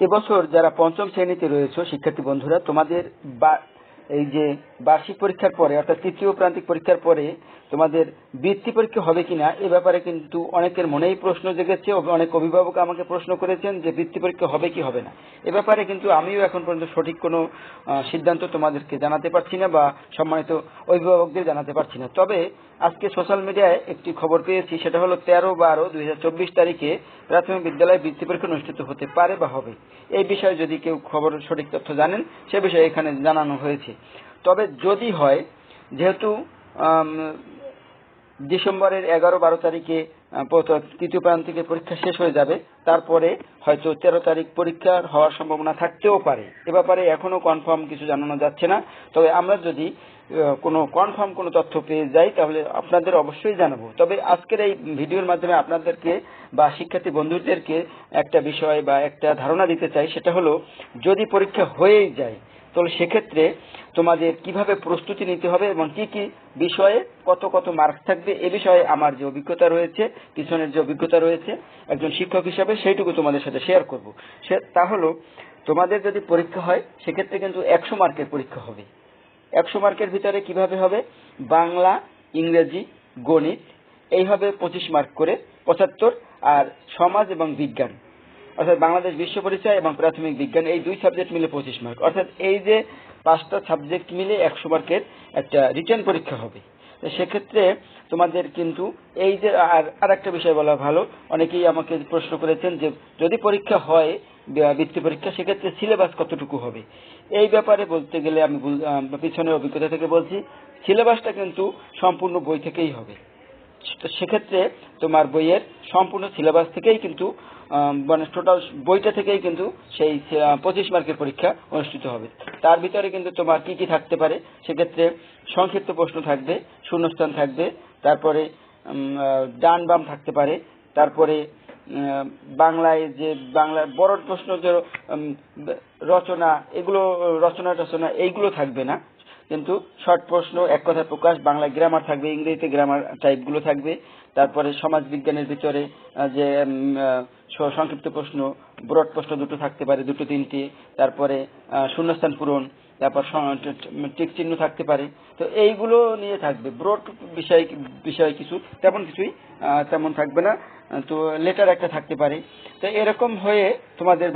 এবছর যারা পঞ্চম শ্রেণীতে রয়েছে, শিক্ষার্থী বন্ধুরা, তোমাদের এই যে বার্ষিক পরীক্ষার পরে, অর্থাৎ তৃতীয় প্রান্তিক পরীক্ষার পরে তোমাদের বৃত্তি পরীক্ষা হবে কিনা, এ ব্যাপারে কিন্তু অনেকের মনেই প্রশ্ন জেগেছে। অনেক অভিভাবক আমাকে প্রশ্ন করেছেন যে বৃত্তি পরীক্ষা হবে কি হবে না। এ ব্যাপারে কিন্তু আমিও এখন পর্যন্ত সঠিক কোনো সিদ্ধান্ত তোমাদেরকে জানাতে পারছি না বা সম্মানিত অভিভাবকদের জানাতে পারছি না। তবে আজকে সোশ্যাল মিডিয়ায় একটি খবর পেয়েছি, সেটা হলো তেরো বারো দুই হাজার তারিখে প্রাথমিক বিদ্যালয়ে বৃত্তি পরীক্ষা অনুষ্ঠিত হতে পারে বা হবে। এই বিষয়ে যদি কেউ খবর সঠিক তথ্য জানেন, সে বিষয়ে এখানে জানানো হয়েছে। তবে যদি হয়, যেহেতু ডিসেম্বরের এগারো বারো তারিখে তৃতীয় প্রান্তিকের পরীক্ষা শেষ হয়ে যাবে। তারপরে হয়তো তেরো তারিখ পরীক্ষার হওয়ার সম্ভাবনা থাকতেও পারে। এ ব্যাপারে এখনও কনফার্ম কিছু জানানো যাচ্ছে না। তবে আমরা যদি কোনো কনফার্ম কোনো তথ্য পেয়ে যাই, তাহলে আপনাদের অবশ্যই জানাব। তবে আজকের এই ভিডিওর মাধ্যমে আপনাদেরকে বা শিক্ষার্থী বন্ধুদেরকে একটা বিষয় বা একটা ধারণা দিতে চাই, সেটা হলো, যদি পরীক্ষা হয়েই যায় তাহলে সেক্ষেত্রে তোমাদের কীভাবে প্রস্তুতি নিতে হবে এবং কি কি বিষয়ে কত কত মার্কস থাকবে, এ বিষয়ে আমার যে অভিজ্ঞতা রয়েছে, পিছনের যে অভিজ্ঞতা রয়েছে, একজন শিক্ষক হিসাবে সেইটুকু তোমাদের সাথে শেয়ার করব। সে তা হলো তোমাদের যদি পরীক্ষা হয়, সেক্ষেত্রে কিন্তু একশো মার্কের পরীক্ষা হবে। একশো মার্কের ভিতরে কীভাবে হবে? বাংলা, ইংরেজি, গণিত এইভাবে পঁচিশ মার্ক করে, পঁচাত্তর, আর সমাজ এবং বিজ্ঞান। অর্থাৎ বাংলাদেশ বিশ্ব পরিচয় এবং প্রাথমিক বিজ্ঞান, এই দুই সাবজেক্ট মিলে পঁচিশ মার্ক অর্থাৎ এই যে পাঁচটা সাবজেক্ট মিলে একশো মার্কের একটা রিটার্ন পরীক্ষা হবে। সেক্ষেত্রে তোমাদের কিন্তু এই যে আর আর একটা বিষয় বলা ভালো। অনেকেই আমাকে প্রশ্ন করেছেন যে যদি পরীক্ষা হয় বৃত্তি পরীক্ষা, সেক্ষেত্রে সিলেবাস কতটুকু হবে? এই ব্যাপারে বলতে গেলে আমি পিছনের অভিজ্ঞতা থেকে বলছি সিলেবাসটা কিন্তু সম্পূর্ণ বই থেকেই হবে। তো সেক্ষেত্রে তোমার বইয়ের সম্পূর্ণ সিলেবাস থেকেই কিন্তু মানে টোটাল বইটা থেকেই কিন্তু সেই পঁচিশ মার্কের পরীক্ষা অনুষ্ঠিত হবে। তার ভিতরে কিন্তু তোমার কি কি থাকতে পারে? সেক্ষেত্রে সংক্ষিপ্ত প্রশ্ন থাকবে, শূন্যস্থান থাকবে, তারপরে ডান বাম থাকতে পারে, তারপরে বাংলায় যে বাংলা বড় প্রশ্ন যে রচনা, এগুলো রচনা টচনা এইগুলো থাকবে না। কিন্তু শর্ট প্রশ্ন, এক কথা প্রকাশ বাংলা গ্রামার থাকবে, ইংরেজিতে গ্রামার টাইপগুলো থাকবে। তারপরে সমাজ বিজ্ঞানের ভিতরে যে সংক্ষিপ্ত প্রশ্ন ব্রড প্রশ্ন দুটো থাকতে পারে, দুটো তিনটে। তারপরে শূন্যস্থান পূরণ, তারপর টিক চিহ্ন থাকতে পারে। তো এইগুলো নিয়ে থাকবে। ব্রড বিষয় বিষয় কিছু, তেমন কিছুই তেমন থাকবে না। তো লেটার একটা থাকতে পারে। তো এরকম হয়ে তোমাদের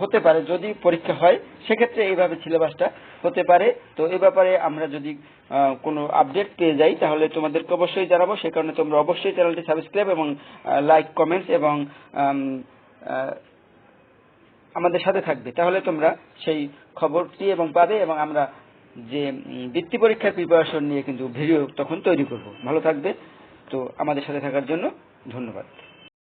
হতে পারে যদি পরীক্ষা হয়, সেক্ষেত্রে এইভাবে সিলেবাসটা হতে পারে। তো এই ব্যাপারে আমরা যদি কোনো আপডেট পেয়ে যাই, তাহলে তোমাদেরকে অবশ্যই জানাব। সে কারণে তোমরা অবশ্যই চ্যানেলটি সাবস্ক্রাইব এবং লাইক কমেন্টস এবং আমাদের সাথে থাকবে। তাহলে তোমরা সেই খবরটি এবং পাবে এবং আমরা যে বৃত্তি পরীক্ষার প্রিপারেশন নিয়ে কিন্তু ভিডিও তখন তৈরি করব। ভালো থাকবে। তো আমাদের সাথে থাকার জন্য ধন্যবাদ।